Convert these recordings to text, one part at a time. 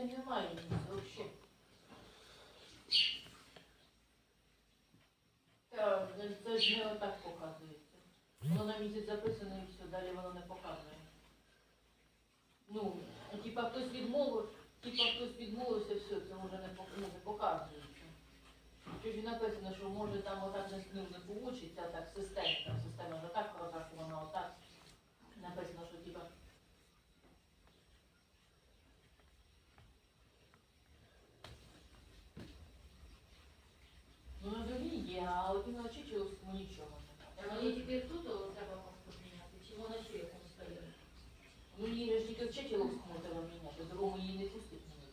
квітень немає взагалі. Та, це- ж не отак показується. Воно на місяць записано і все, далі воно не показує. Ну, типа хтось відмовив, типа хтось відмовився, все, це може не, ну, не показується. Що ж написано, що може там отак не, ну, не получиться, а так система, система вже так розрахована, отак. Написано, що типа Ну, на дорі є, а от на Чичиловському нічого А немає. мені тільки тут о, треба паспорт міняти, чи вона ще якось стоїть? Ну, її ж тільки в Чичиловському треба міняти, другому її не пустять мені.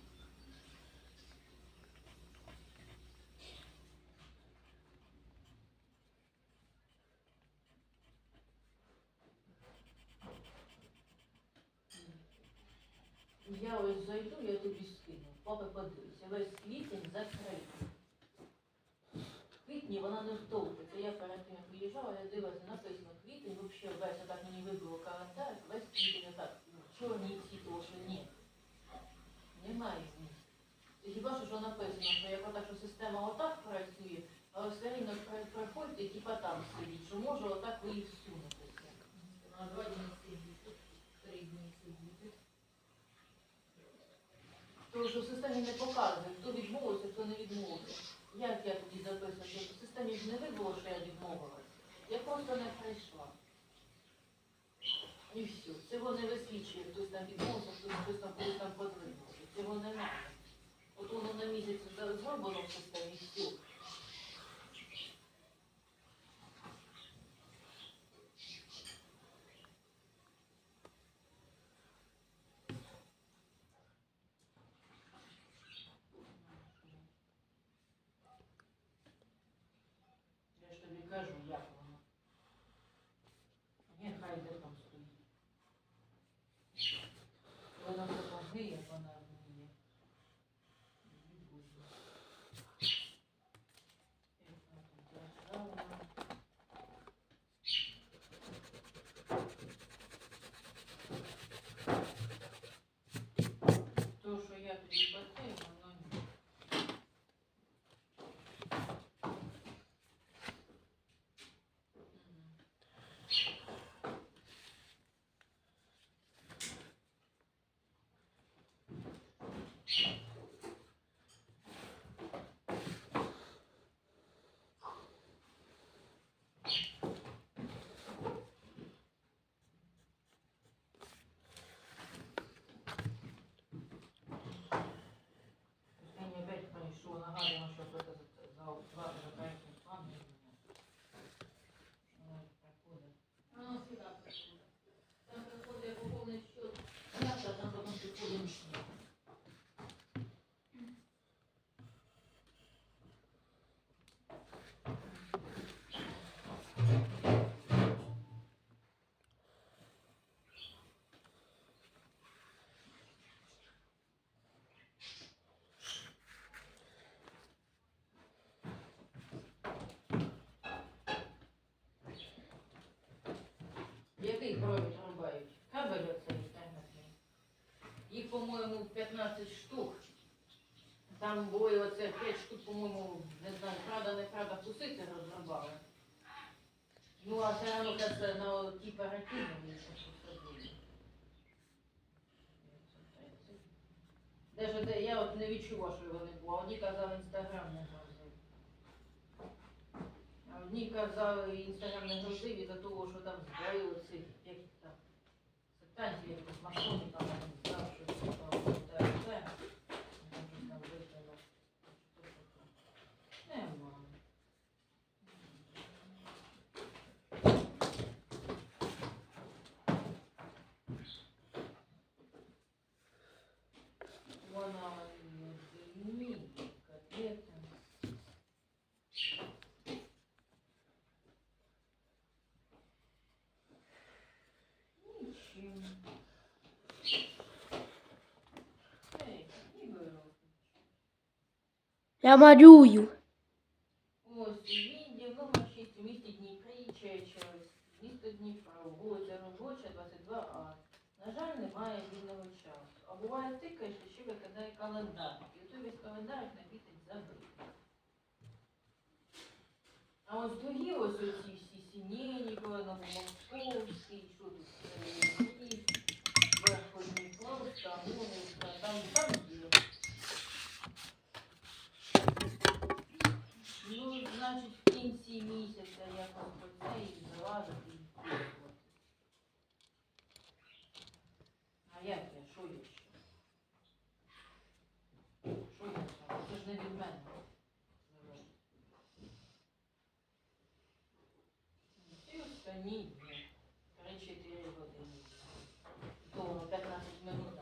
Я ось зайду, я тобі скину. Папа подивися, весь квітень закритий. Квітні вона не втовпиться. Я перед тим як виїжджала, я дивилася, написано квітень, взагалі весь так мені вибило календар, весь квітень так, чорні ці, того що ні. Немає змісту. І Хіба що, написано, що як отак, що система отак працює, а все рівно при- приходьте, типа там сидіть, що може отак ви всунутися. На два дні сидіти, три дні сидіти. Тому що в системі не показує, хто відмовився, хто не відмовився. Як я тоді записую, що в системі ж не вибуло, що я відмовилася. Я просто не прийшла. І все. Цього не висвічує, хтось там відмовився, хтось, хтось там хтось там подвинувся. Цього немає. От воно на місяць зроблено в системі, все. Я ж тобі кажу, як воно. Ні, хай де там стоїть. Вона все погниє, вона вміє. Не буде. Як вона тут держала. То, що я тобі Який провід? Кабель оцей інтернетний. Їх, по-моєму, 15 штук. Там і оце 5 штук, по-моєму, не знаю, правда, не правда, кусити розрубали. Ну, а все одно це на ті все буде. Даже де я от не відчула, що вони були. Одні казали, інстаграм не грузив. А одні казали, інстаграм не грузив із-за того, що там зброю цих, як їх там, сектантів, якось масони там я не знав, що це там ТРЦ. Там щось там викинуло. Що це таке? Нема. Вона Я малюю. Ось відділ номер 6 у місті Дніпрі, Чечевець, місто Дніпро, вулиця Робоча, 22А. На жаль, не немає вільного. А буває тикаєш, і ще викидає календар. І той весь календарик на місяць забитий. А ось другі ось оці всі Сінєнікова, Новомосковський, що тут Сергій, Верховніклав, Станунівська, там, там є. Кінці місяця якось по це і завадити. А як я? Що я ще? Що я ще? Це ж не від мене. Всі останні. 3-4 години. То 15 минут.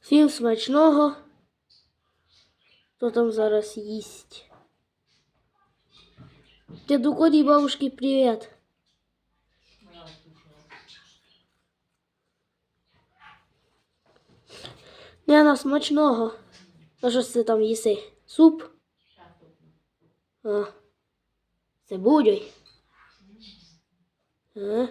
Всім смачного. Хто там зараз Коді і бабушки привіт. Моя отличная. Няна, смачного. А що це там їси? Суп? А. Цибулей. А.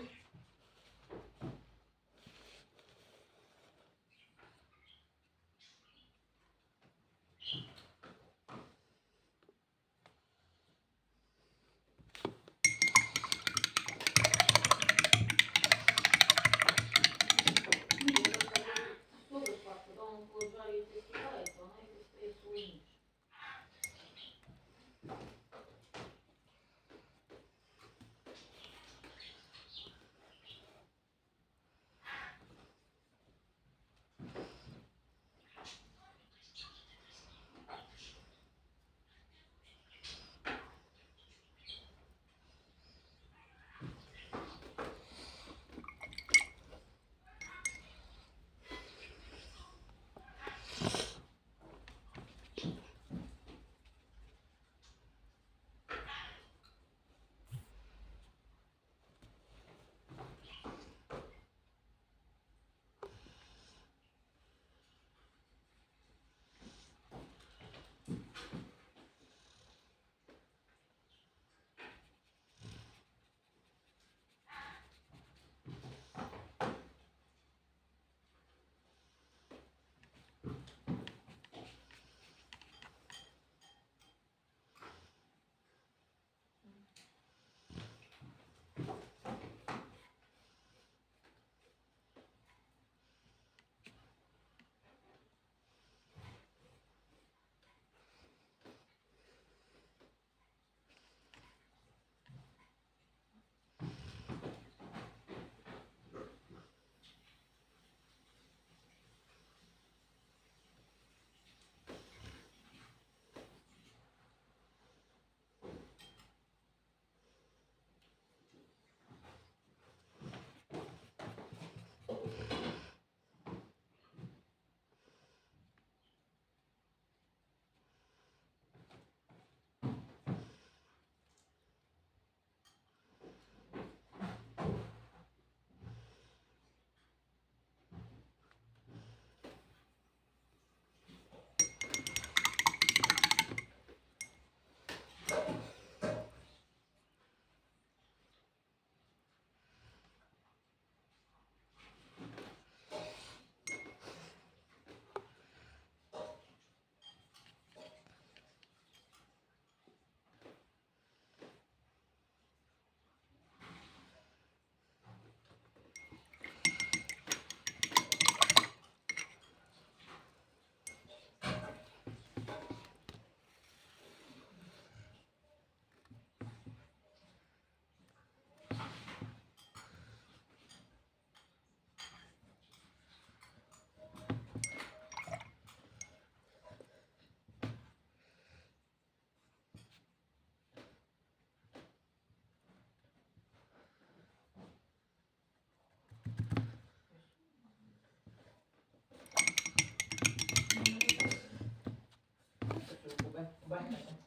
Bye.